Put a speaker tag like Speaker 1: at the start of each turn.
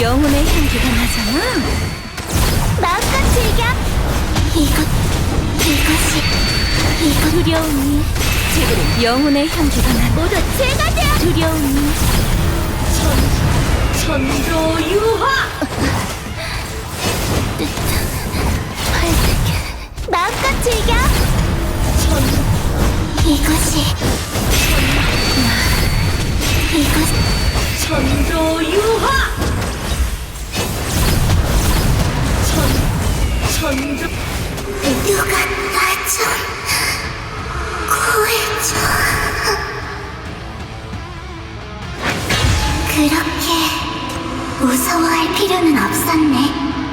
Speaker 1: 영혼의 향기가 나잖아.
Speaker 2: 마음껏 즐겨. 이것, 이것이, 이것
Speaker 1: 두려움이 제게는 영혼의 향기가 나.
Speaker 2: 모두 제가 되어.
Speaker 1: 두려움이
Speaker 3: 천도유화
Speaker 2: 활짝. 마음껏 즐겨. 이것이, 이것,
Speaker 3: 천 전주 누가 나 좀
Speaker 2: 구해줘. 그렇게 무서워할 필요는 없었네.